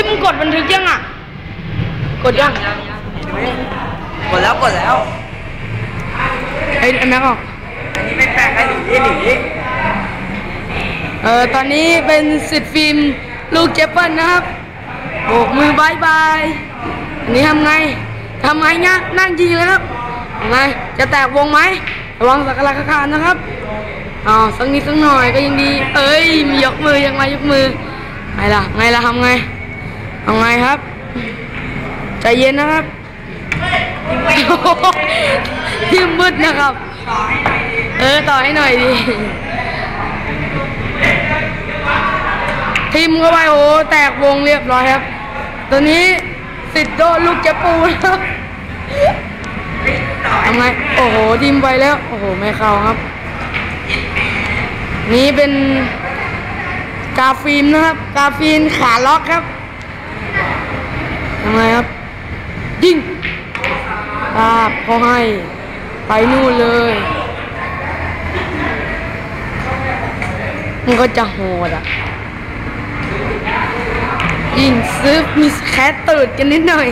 ยมึงกดบันทึกยังอะ กดยังกดแล้วกดแล้วไอ้ไอ้แม็กออกอันนี้ไม่แปลกให้หนีหนีเออตอนนี้เป็นสิทธิ์ฟิล์มลูกเจเปิลนะครับโบกมือบายบายอันนี้ทำไงทำไงเนี่ยนั่งยิงเลยครับทำไงจะแตกวงไหมระวังสักการะคานนะครับอ๋อสักนิดสักหน่อยก็ยังดี เอ้ยมียกมือยังไงยกมือไงล่ะไงล่ะทำไง ทำไงครับ ใจเย็นนะครับที่มืดนะครับ เออต่อให้หน่อยดิทีมเข้าไปโอ้แตกวงเรียบร้อยครับ ตัวนี้สิทธิ์โดนลูกจะปูนะครับทำไง โอ้โหทีมไปแล้ว โอ้โห ไม่เข้าครับ นี่เป็นกาฟินนะครับ กาฟินขาล็อกครับ ทำไงครับ ยิงภาพเขาให้ ไปนู่นเลย มันก็จะโหดอะ ยิงซื้อมีแคสตื่นกันนิดหน่อย